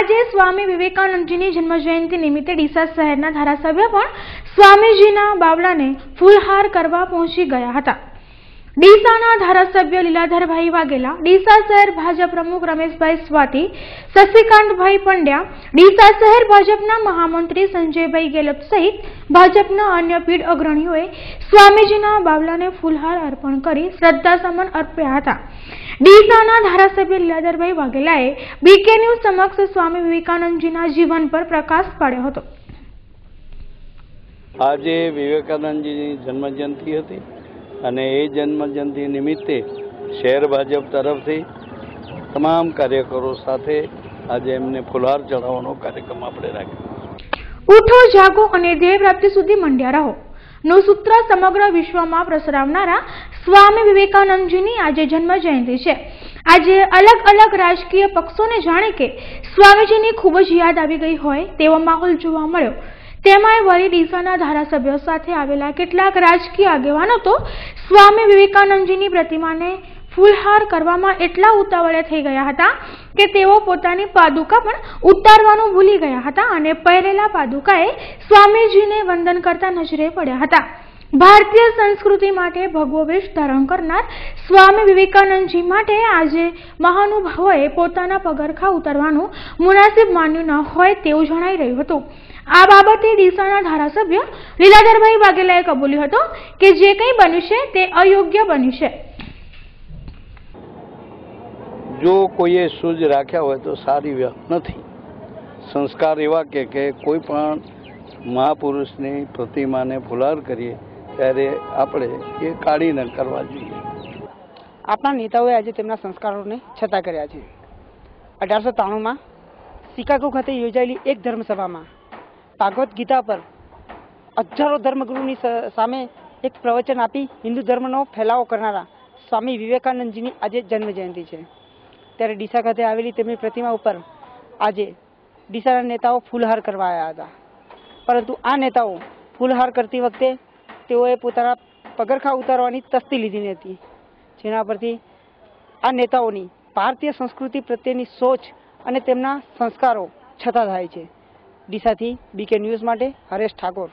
આજે સ્વામી વિવેકાનંદજીની જન્મજયંતિ નિમિત્તે ડીસા શહેરના ધારાસભ્ય પણ સ્વામીજીના બાવડાને ફૂલહાર કરવા પહોંચી ગયા હતા. ડીસાના ધારાસભ્ય લીલાધરભાઈ વાઘેલા, ડીસા શહેર ભાજપ પ્રમુખ રમેશભાઈ સ્વાતિ, શશિકાંતભાઈ પંડ્યા, ડીસા શહેર ભાજપના મહામંત્રી સંજયભાઈ ગેલપ સહિત ભાજપના અન્ય પીઢ અગ્રણીઓએ સ્વામીજીના બાવલાને ફૂલહાર અર્પણ કરી શ્રદ્ધાસમન અર્પ્યા હતા. ડીસાના ધારાસભ્ય લીલાધરભાઈ વાઘેલાએ બીકે ન્યૂઝ સમક્ષ સ્વામી વિવેકાનંદજીના જીવન પર પ્રકાશ પાડ્યો હતો. આજે વિવેકાનંદજીની જન્મજયંતિ હતી. અને એ જન્મજયંતિ નિમિત્તે શહેર ભાજપ તરફથી તમામ કાર્યકરો સાથે આજે એમને ફુલહાર ચઢાવવાનો કાર્યક્રમ આપણે રાખ્યો. ઉઠો, જાગો અને દેવ પ્રાપ્તિ સુધી મંડ્યા રહો. નું સૂત્ર સમગ્ર વિશ્વમાં પ્રસરાવનારા સ્વામી વિવેકાનંદજીની આજે જન્મ જયંતિ છે. આજે અલગ અલગ રાજકીય પક્ષોને જાણે કે સ્વામીજીની ખૂબ જ યાદ આવી ગઈ હોય તેવો માહોલ જોવા મળ્યો. તેમાંય વળી ડીસાના ધારાસભ્યો સાથે આવેલા કેટલાક રાજકીય આગેવાનો તો સ્વામી વિવેકાનંદજીની પ્રતિમાને ફૂલહાર કરવામાં એટલા ઉતાવળે થઈ ગયા હતા કે તેઓ પોતાની પાદુકા પણ ઉતારવાનું ભૂલી ગયા હતા અને પહેરેલા પાદુકાએ સ્વામીજીને વંદન કરતા નજરે પડ્યા હતા. ભારતીય સંસ્કૃતિ માટે ભગવો વેશ ધારણ કરનાર સ્વામી વિવેકાનંદજી માટે આજે મહાનુભાવોએ પોતાના પગરખા ઉતારવાનું મુનાસિબ માન્યું ન હોય તેવું જણાઈ રહ્યું હતું. આ બાબતે ડીસાના ધારાસભ્ય લીલાધરભાઈ વાઘેલાએ કબૂલ્યું હતું કે જે કંઈ બન્યું છે તે અયોગ્ય બન્યું છે. જો કોઈએ સૂઝ રાખ્યા હોય તો સારી વ્યક્ત નથી. સંસ્કાર એવા કે કોઈ પણ મહાપુરુષની પ્રતિમાને ફુલાર કરીએ ત્યારે આપણે એ કાઢીને કરવા જોઈએ. આપણા નેતાઓએ આજે તેમના સંસ્કારોને છતાં કર્યા છે. અઢારસો ત્રાણુંમાં શિકાગો ખાતે યોજાયેલી એક ધર્મસભામાં ભાગવત ગીતા પર હજારો ધર્મગુરુની સામે એક પ્રવચન આપી હિન્દુ ધર્મનો ફેલાવો કરનારા સ્વામી વિવેકાનંદજીની આજે જન્મ જયંતિ છે. ત્યારે ડીસા ખાતે આવેલી તેમની પ્રતિમા ઉપર આજે ડીસાના નેતાઓ ફૂલહાર કરવા આવ્યા હતા. પરંતુ આ નેતાઓ ફૂલહાર કરતી વખતે તેઓએ પોતાના પગરખા ઉતારવાની તસ્તી લીધી હતી. જેના પરથી આ નેતાઓની ભારતીય સંસ્કૃતિ પ્રત્યેની સોચ અને તેમના સંસ્કારો છતાં થાય છે. ડીસાથી બીકે ન્યૂઝ માટે હરેશ ઠાકોર.